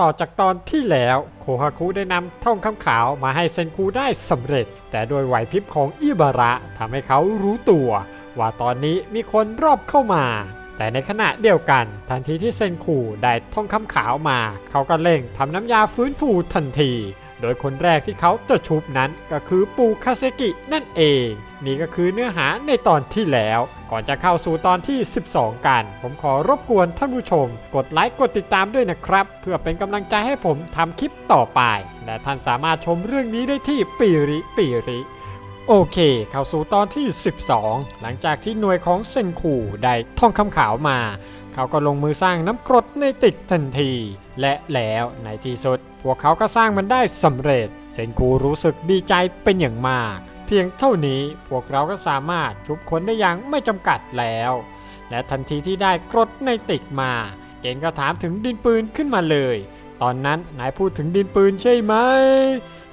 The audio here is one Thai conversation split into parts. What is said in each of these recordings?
ต่อจากตอนที่แล้วโคฮาคุได้นำท่องคำขาวมาให้เซนคูได้สำเร็จ แต่โดยไหวพริบของอิบาระทำให้เขารู้ตัว ว่าตอนนี้มีคนรอบเข้ามา แต่ในขณะเดียวกัน ทันทีที่เซนคูได้ท่องคำขาวมา เขาก็เร่งทำน้ำยาฟื้นฟูทันที โดยคนแรกที่เขาจะชุบนั้นก็คือปูคาเซกินั่นเอง นี่ก็คือเนื้อหาในตอนที่แล้ว ก่อนจะเข้าสู่ตอนที่ 12 กัน ผมขอรบกวนท่านผู้ชม กดไลค์กดติดตามด้วยนะครับ เพื่อเป็นกำลังใจให้ผมทำคลิปต่อไป และท่านสามารถชมเรื่องนี้ได้ที่ปีริปีริโอเค เข้าสู่ตอนที่ 12 หลังจากที่หน่วยของเซนคูได้ท่องคำขาวมา เขาก็ลงมือสร้างน้ำกรดในติกทันที และแล้วในที่สุด พวกเขาก็สร้างมันได้สำเร็จ เซนคูรู้สึกดีใจเป็นอย่างมาก พียงเท่านี้พวกเราก็สามารถชุบคนได้อย่างไม่จำกัดแล้ว และทันทีที่ได้กรดในติกมา เกณฑ์ก็ถามถึงดินปืนขึ้นมาเลย ตอนนั้นนายพูดถึงดินปืนใช่ไหม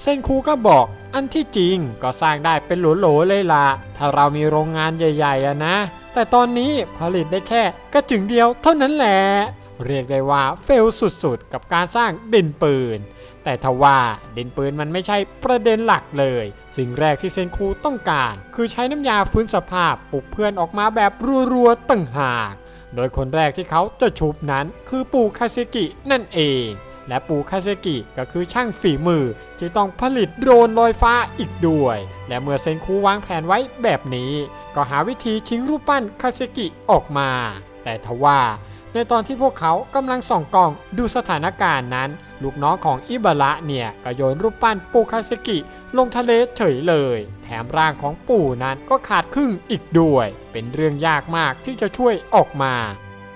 เส้นครูก็บอกอันที่จริงก็สร้างได้เป็นโหลๆเลยล่ะ ถ้าเรามีโรงงานใหญ่ๆนะ แต่ตอนนี้ผลิตได้แค่กระจึงเดียวเท่านั้นแหละ เรียกได้ว่าเฟลสุดๆ กับการสร้างดินปืน แต่ทว่าดินปืนมันไม่ใช่ประเด็นหลักเลย สิ่งแรกที่เซนคูต้องการ คือใช้น้ำยาฟื้นสภาพปลุกเพื่อนออกมาแบบรัวๆตั้งหาก โดยคนแรกที่เขาจะชุบนั้นคือปู่คาเซกินั่นเองและปูคาเซกิก็คือช่างฝีมือที่ต้องผลิตโดรนลอยฟ้าอีกด้วย และเมื่อเซนคูวางแผนไว้แบบนี้ ก็หาวิธีชิงรูปปั้นคาเซกิออกมา แต่ทว่า ในตอนที่พวกเขากำลังส่องกล้องดูสถานการณ์นั้น ลูกน้องของอิบาระเนี่ยก็โยนรูปปั้นปูคาเซกิลงทะเลเฉยเลย แถมร่างของปู่นั้นก็ขาดครึ่งอีกด้วย เป็นเรื่องยากมากที่จะช่วยออกมา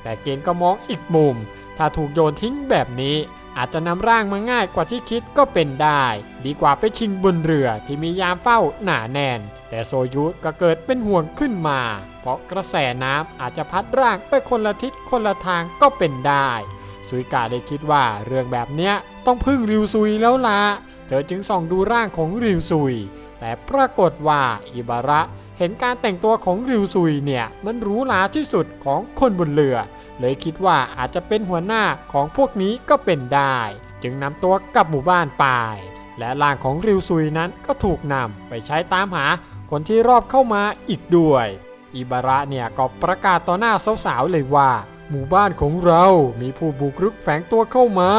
แต่เกณฑ์ก็มองอีกมุม ถ้าถูกโยนทิ้งแบบนี้ อาจจะนำร่างมาง่ายกว่าที่คิดก็เป็นได้ ดีกว่าไปชิงบนเรือที่มียามเฝ้าหนาแน่น แต่โซยุก็เกิดเป็นห่วงขึ้นมา เพราะกระแสน้ำอาจจะพัดร่างไปคนละทิศคนละทางก็เป็นได้สุยกาได้คิดว่าเรื่องแบบเนี้ยต้องพึ่งริวซุยแล้วล่ะเธอจึงส่องดูร่างของริวซุย แต่ปรากฏว่าอิบาระเห็นการแต่งตัวของริวซุยเนี่ยมันหรูหราที่สุดของคนบนเรือ เลยคิดว่าอาจจะเป็นหัวหน้าของพวกนี้ก็เป็นได้ จึงนำตัวกลับหมู่บ้านไป และร่างของริวซุยนั้นก็ถูกนำไปใช้ตามหาคนที่รอบเข้ามาอีกด้วย อิบาระเนี่ยก็ประกาศต่อหน้าสาวๆเลยว่า หมู่บ้านของเรามีผู้บุกรุกแฝงตัวเข้ามา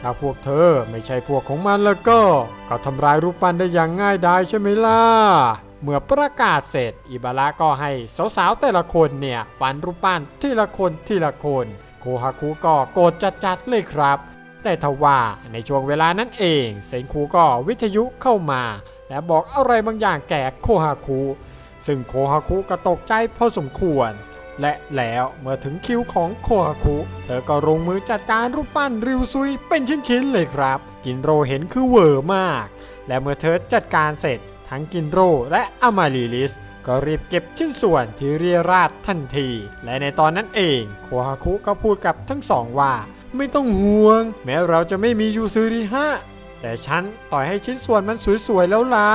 ถ้าพวกเธอไม่ใช่พวกของมันแล้วก็ ก็ทำลายรูปปั้นได้อย่างง่ายดายใช่ไหมล่ะเมื่อประกาศเสร็จ อิบาระก็ให้สาวๆแต่ละคนเนี่ยฟันรูปปั้นทีละคนทีละคนโคฮาคุก็โกรธจัดๆเลยครับ แต่ทว่าในช่วงเวลานั้นเอง เซนคูก็วิทยุเข้ามา และบอกอะไรบางอย่างแก่โคฮาคุ ซึ่งโคฮาคุก็ตกใจพอสมควร และแล้วเมื่อถึงคิวของโคฮาคุ เธอก็ลงมือจัดการรูปปั้นริวซุยเป็นชิ้นๆเลยครับ กินโรเห็นคือเวอร์มาก และเมื่อเธอจัดการเสร็จ ทั้งกินโรและอามาลิลิสก็รีบเก็บชิ้นส่วนที่เรียราดทันที และในตอนนั้นเอง โคฮาคุก็พูดกับทั้งสองว่า ไม่ต้องห่วง แม้เราจะไม่มียูซูริฮะแต่ฉันต่อยให้ชิ้นส่วนมันสวยๆแล้วล่ะ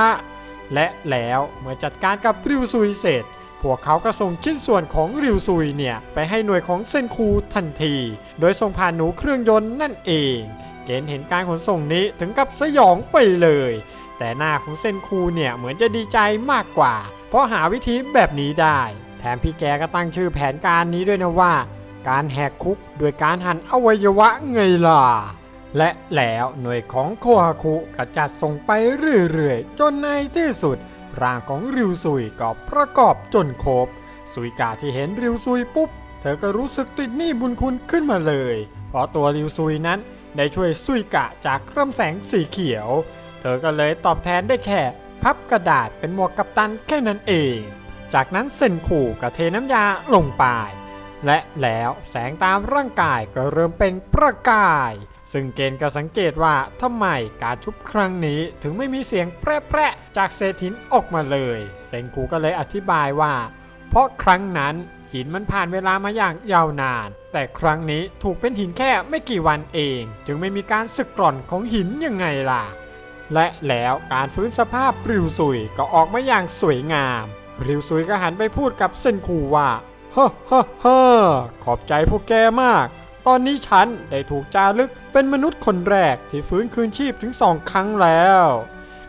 และแล้วเมื่อจัดการกับริวซุยเสร็จ พวกเขาก็ส่งชิ้นส่วนของริวซุยเนี่ย ไปให้หน่วยของเซนคูทันที โดยส่งผ่านหนูเครื่องยนต์นั่นเอง เกณฑ์เห็นการขนส่งนี้ถึงกับสยองไปเลย แต่หน้าของเซนคูเนี่ยเหมือนจะดีใจมากกว่า เพราะหาวิธีแบบนี้ได้ แถมพี่แกก็ตั้งชื่อแผนการนี้ด้วยนะว่า การแหกคุกโดยการหั่นอวัยวะไงล่ะ และแล้วหน่วยของโคฮาคุก็จัดส่งไปเรื่อยๆ จนในที่สุด ร่างของริวซุยก็ประกอบจนครบสุยกาที่เห็นริวซุยปุ๊บ เธอก็รู้สึกติดหนี้บุญคุณขึ้นมาเลย เพราะตัวริวซุยนั้นได้ช่วยซุยกะจากเครื่องแสงสีเขียว เธอก็เลยตอบแทนได้แค่ พับกระดาษเป็นหมวกกัปตันแค่นั้นเอง จากนั้นเซนขู่กับเทน้ำยาลงไปและแล้วแสงตามร่างกายก็เริ่มเป็นประกาย ซึ่งเกณฑ์ก็สังเกตว่าทำไมการชุบครั้งนี้ถึงไม่มีเสียงแปรๆจากเศษหินออกมาเลย เซนกูก็เลยอธิบายว่า เพราะครั้งนั้นหินมันผ่านเวลามาอย่างยาวนาน แต่ครั้งนี้ถูกเป็นหินแค่ไม่กี่วันเอง จึงไม่มีการสึกกร่อนของหินยังไงล่ะ และแล้วการฟื้นสภาพริวซุยก็ออกมาอย่างสวยงาม ริวซุยก็หันไปพูดกับเซนคูว่าฮ่าฮ่าฮ่าขอบใจพวกแกมาก ตอนนี้ฉันได้ถูกจารึกเป็นมนุษย์คนแรกที่ฟื้นคืนชีพถึงสองครั้งแล้ว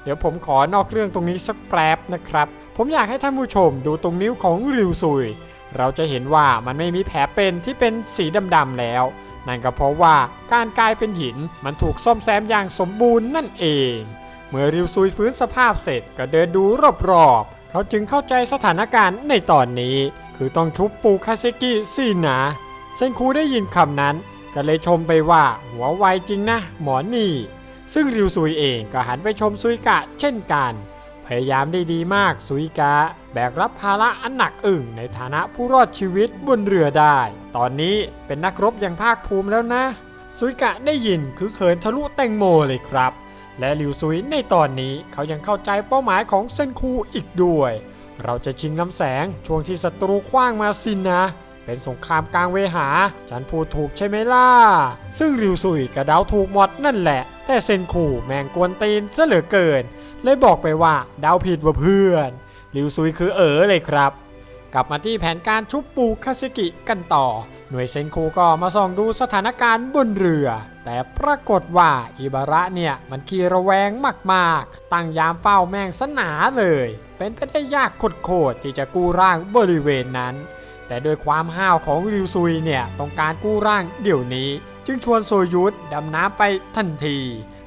เดี๋ยวผมขอนอกเรื่องตรงนี้สักแป๊บนะครับ ผมอยากให้ท่านผู้ชมดูตรงนิ้วของริวซุย เราจะเห็นว่ามันไม่มีแผลเป็นที่เป็นสีดำๆแล้ว นั่นก็เพราะว่าการกลายเป็นหินมันถูกซ่อมแซมอย่างสมบูรณ์นั่นเอง เมื่อริวซุยฟื้นสภาพเสร็จก็เดินดูรอบๆ เขาจึงเข้าใจสถานการณ์ในตอนนี้ คือต้องชุบปูคาเซกิสินะ เซนคูได้ยินคำนั้น ก็เลยชมไปว่าหัวไวจริงนะ หมอนี่ ซึ่งริวซุยเองก็หันไปชมซุยกะเช่นกัน พยายามได้ดีมากซุยกะ แบกรับภาระอันหนักอึ่งในฐานะผู้รอดชีวิตบนเรือได้ ตอนนี้เป็นนักรบอย่างภาคภูมิแล้วนะ ซุยกะได้ยินคือเขินทะลุแตงโมเลยครับและลิวซุยในตอนนี้เขายังเข้าใจเป้าหมายของเซนคูอีกด้วย เราจะชิงลำแสงช่วงที่ศัตรูคว้างมาสินนะ เป็นสงครามกลางเวหา ฉันพูดถูกใช่ไหมล่ะ ซึ่งริวซุยกระเดาถูกหมดนั่นแหละ แต่เซนคูแมงกวนตีนซะเหลือเกิน เลยบอกไปว่าเดาผิดว่าเพื่อนริวซุยคือเอ๋อเลยครับ กลับมาที่แผนการชุบปูคาซิกิกันต่อ หน่วยเซนคูก็มาส่องดูสถานการณ์บนเรือ แต่ปรากฏว่าอิบาระเนี่ยมันขี้ระแวงมากๆ ตั้งยามเฝ้าแมงสนาเลย เป็นไปได้ยากโคตรๆที่จะกู้ร่างบริเวณนั้น แต่โดยความห้าวของริวซุยเนี่ยต้องการกู้ร่างเดี๋ยวนี้ จึงชวนโซยุทธดำน้ำไปทันที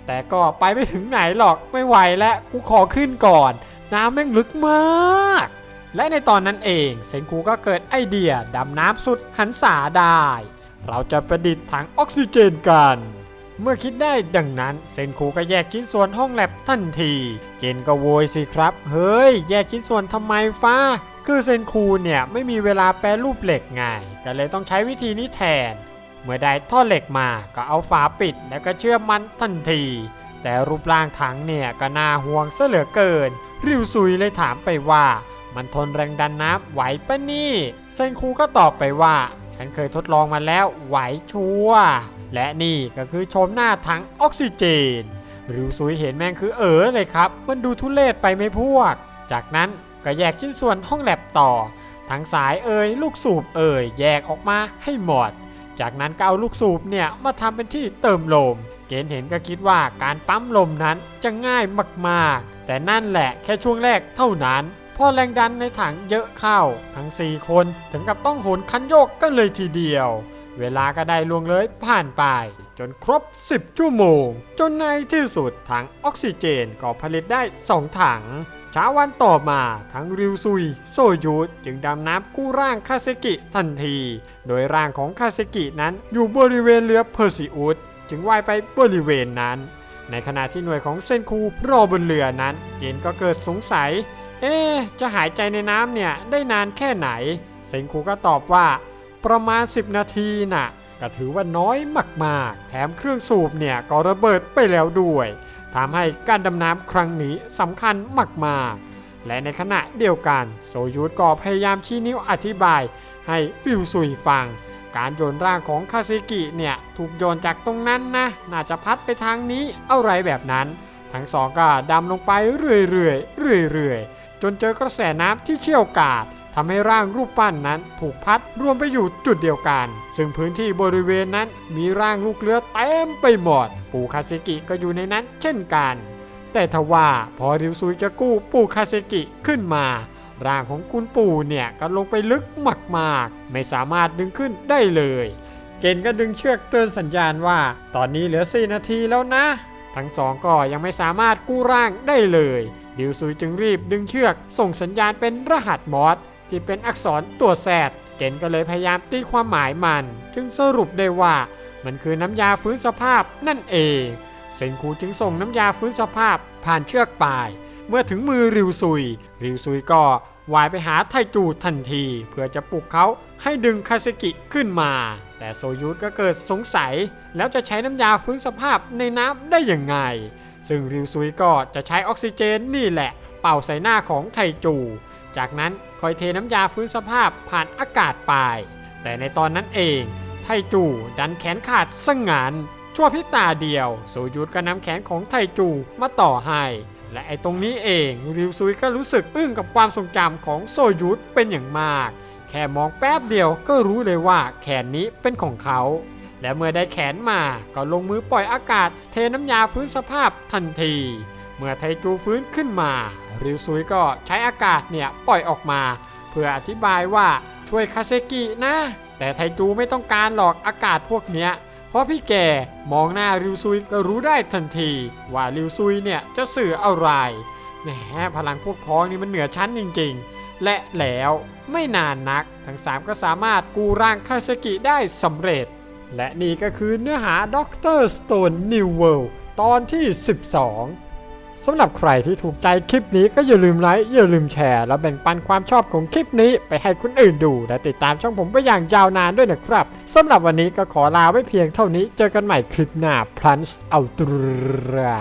แต่ก็ไปไม่ถึงไหนหรอกไม่ไหวแล้วกูขอขึ้นก่อน น้ำแม่งลึกมาก และในตอนนั้นเองเซนคูก็เกิดไอเดียดำน้ำสุดหันษาได้ เราจะประดิษฐ์ถังออกซิเจนกันเมื่อคิดได้ดังนั้นเซนคูก็แยกชิ้นส่วนห้องแลบทันที เกนก็โวยสิครับ เฮ้ย แยกชิ้นส่วนทำไมฟ้า คือเซนคูเนี่ยไม่มีเวลาแปรรูปเหล็กไงก็เลยต้องใช้วิธีนี้แทน เมื่อได้ท่อเหล็กมาก็เอาฝาปิดแล้วก็เชื่อมมันทันที แต่รูปร่างถังเนี่ยก็น่าห่วงซะเหลือเกิน ริวซุยเลยถามไปว่า มันทนแรงดันน้ำไหวปะนี่ เซนคูก็ตอบไปว่า ฉันเคยทดลองมาแล้วไหวชัวและนี่ก็คือโฉมหน้าถังออกซิเจนริวซุยเห็นแม่งคือเออเลยครับ มันดูทุเรศไปไหมพวก จากนั้น ก็แยกชิ้นส่วนห้องแลบต่อ ทั้งสายเอ่ยลูกสูบเอ่ยแยกออกมาให้หมด จากนั้นก็เอาลูกสูบเนี่ยมาทำเป็นที่เติมลม เกณฑ์เห็นก็คิดว่าการปั๊มลมนั้นจะง่ายมากๆ แต่นั่นแหละแค่ช่วงแรกเท่านั้นพอแรงดันในถังเยอะเข้า ทั้ง 4 คนถึงกับต้องโหนคันโยกกันเลยทีเดียว เวลาก็ได้ล่วงเลยผ่านไป จนครบ 10 ชั่วโมง จนในที่สุดถังออกซิเจนก็ผลิตได้ 2 ถังเช้าวันต่อมาทั้งริวซุย โซยุทธจึงดำน้ำกู้ร่างคาเซกิทันที โดยร่างของคาเซกินั้นอยู่บริเวณเรือเพอร์ซิอุสจึงว่ายไปบริเวณนั้น ในขณะที่หน่วยของเซนคูรอบนเรือนั้น เจนก็เกิดสงสัย เอ๊จะหายใจในน้ำเนี่ยได้นานแค่ไหน เซนคูก็ตอบว่า ประมาณ 10 นาทีน่ะ ก็ถือว่าน้อยมากๆ แถมเครื่องสูบเนี่ยก็ระเบิดไปแล้วด้วยทำให้การดำน้ำครั้งนี้สำคัญมากๆ และในขณะเดียวกัน โซยุทธก็พยายามชี้นิ้วอธิบาย ให้ริวซุยฟัง การโยนร่างของคาซิกิเนี่ยถูกโยนจากตรงนั้นนะ น่าจะพัดไปทางนี้อะไรแบบนั้น ทั้งสองก็ดำลงไปเรื่อยๆเรื่อยๆจนเจอกระแสน้ำที่เชี่ยวกาด ทำให้ร่างรูปปั้นนั้นถูกพัดรวมไปอยู่จุดเดียวกัน ซึ่งพื้นที่บริเวณนั้นมีร่างลูกเรือเต็มไปหมด ปู่คาเซกิก็อยู่ในนั้นเช่นกัน แต่ทว่าพอริวซุยจะกู้ปู่คาเซกิขึ้นมา ร่างของคุณปู่เนี่ยก็ลงไปลึกมากๆ ไม่สามารถดึงขึ้นได้เลย เกณฑ์ก็ดึงเชือกเตือนสัญญาณว่า ตอนนี้เหลือ 4 นาทีแล้วนะ ทั้งสองก็ยังไม่สามารถกู้ร่างได้เลยดิวซุยจึงรีบดึงเชือกส่งสัญญาณเป็นรหัสมอส ที่เป็นอักษรตัวแซดเกณฑ์ก็เลยพยายามตีความหมายมัน จึงสรุปได้ว่ามันคือน้ำยาฟื้นสภาพนั่นเองเซนคูจึงส่งน้ำยาฟื้นสภาพผ่านเชือกปลาย เมื่อถึงมือริวซุย ริวซุยก็วายไปหาไทจูทันที เพื่อจะปลุกเขาให้ดึงคาเซกิขึ้นมา แต่โซยุทก็เกิดสงสัย แล้วจะใช้น้ำยาฟื้นสภาพในน้ำได้อยังไง ซึ่งริวซุยก็จะใช้ออกซิเจนนี่แหละ เป่าใส่หน้าของไทจู จากนั้น คอยเทน้ำยาฟื้นสภาพผ่านอากาศไป แต่ในตอนนั้นเองไทจูดันแขนขาดสงงันชั่วพริบตาเดียวโซยุทธก็นำแขนของไทจูมาต่อให้ และไอ้ตรงนี้เองริวซุยก็รู้สึกอึ้งกับความทรงจำของโซยุทธเป็นอย่างมาก แค่มองแป๊บเดียวก็รู้เลยว่าแขนนี้เป็นของเขา และเมื่อได้แขนมาก็ลงมือปล่อยอากาศ เทน้ำยาฟื้นสภาพทันที เมื่อไทจูฟื้นขึ้นมา ริวซุยก็ใช้อากาศเนี่ยปล่อยออกมา เพื่ออธิบายว่าช่วยคาเซกินะ แต่ไทจูไม่ต้องการหรอกอากาศพวกเนี้ยเพราะพี่แกมองหน้าริวซุยก็รู้ได้ทันที ว่าริวซุยเนี่ยจะสื่ออะไรแหมพลังพวกพ้องนี่มันเหนือชั้นจริงๆ และแล้วไม่นานนัก ทั้งสามก็สามารถกูร่างคาเซกิได้สำเร็จ และนี่ก็คือเนื้อหาด็อกเตอร์สโตนนิวเวิลด์ตอนที่ 12 สำหรับใครที่ถูกใจคลิปนี้ก็อย่าลืมไลค์อย่าลืมแชร์ และแบ่งปันความชอบของคลิปนี้ไปให้คนอื่นดู และติดตามช่องผมไปอย่างยาวนานด้วยนะครับสำหรับวันนี้ก็ขอลาไว้เพียงเท่านี้เจอกันใหม่คลิปหน้าพลันส์เอาตรา